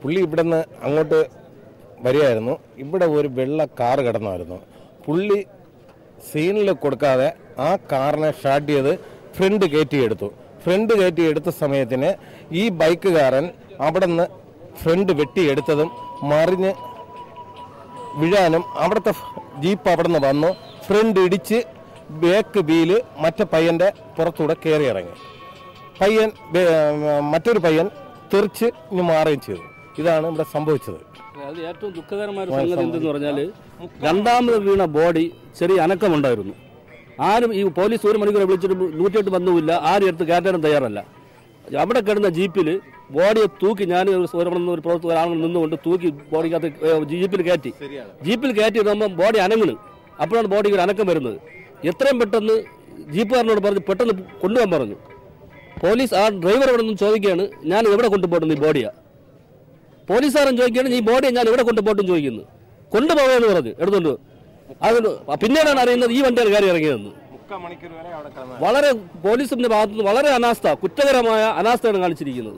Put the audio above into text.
പുള്ളി ഇവിടെ നിന്ന് അങ്ങോട്ട് വരികയായിരുന്നു. ഇവിടെ ഒരു വെള്ള കാർ കിടന്നായിരുന്നു പുള്ളി സീനിൽ കൊടുക്കാതെ ആ കാറിനെ ഷാർട്ട് ചെയ്ത് ഫ്രണ്ട് കയറ്റിയെടുത്തു ഫ്രണ്ട് കയറ്റിയെടുത്ത സമയത്തിന് ഈ ബൈക്കുകാരൻ അവിടെ നിന്ന് ഫ്രണ്ട് വെട്ടിയെടുത്തതും മറിഞ്ഞ് വീഴാനും അവിടുത്തെ ജീപ്പ് അവിടെ നിന്ന് വന്നു. ഫ്രണ്ട് ഇടിച്ച് ബേക്ക് വീൽ മറ്റേ പയ്യന്റെ പുറത്തൂടെ കയറി ഇറങ്ങി. പയ്യൻ മറ്റൊരു പയ്യൻ തെറിച്ച് ഇനി മാറുകയും ചെയ്തു. ഇതാണ് ഇവിടെ സംഭവിച്ചത്. അത് ഏറ്റവും ദുഃഖകരമായ ഒരു സംഗതി എന്തെന്ന് പറഞ്ഞാൽ രണ്ടാമത് വീണ ബോഡി ചെറിയ അനക്കമുണ്ടായിരുന്നു. ആരും ഈ പോലീസ് ഒരു മണിക്കൂർ വിളിച്ചിട്ട് നൂറ്റിയെട്ട് വന്നുമില്ല ആരും എടുത്ത് കയറ്റാനും തയ്യാറല്ല. അവിടെ കിടന്ന ജീപ്പിൽ ബോഡിയെ തൂക്കി ഞാൻ ഒരു പ്രവർത്തകരാണെന്ന് നിന്നുകൊണ്ട് തൂക്കി ബോഡിക്കകത്ത് ജീപ്പിൽ കയറ്റി. ജീപ്പിൽ കയറ്റി ഇടുമ്പോൾ ബോഡി അനങ്ങണ്. അപ്പോഴാണ് ബോഡിക്ക് ഒരു അനക്കം വരുന്നത്. എത്രയും പെട്ടെന്ന് ജീപ്പുകാരനോട് പറഞ്ഞ് പെട്ടെന്ന് കൊണ്ടുപോകാൻ പറഞ്ഞു. പോലീസ് ആ ഡ്രൈവർ നിന്ന് ചോദിക്കുകയാണ് ഞാൻ എവിടെ കൊണ്ടുപോകുന്നു ഈ ബോഡിയാ? പോലീസുകാരൻ ചോദിക്കുകയാണ് ഈ ബോഡി ഞാൻ എവിടെ കൊണ്ടുപോട്ടും ചോദിക്കുന്നു. കൊണ്ടുപോകുമെന്ന് പറഞ്ഞു. എടുത്തോണ്ട്. അത് പിന്നീടാണ് അറിയുന്നത് ഈ വണ്ടിയാണ് കയറി ഇറങ്ങിയതെന്ന്. വളരെ പോലീസിന്റെ ഭാഗത്തുനിന്ന് വളരെ അനാസ്ഥ കുറ്റകരമായ അനാസ്ഥയാണ് കാണിച്ചിരിക്കുന്നത്.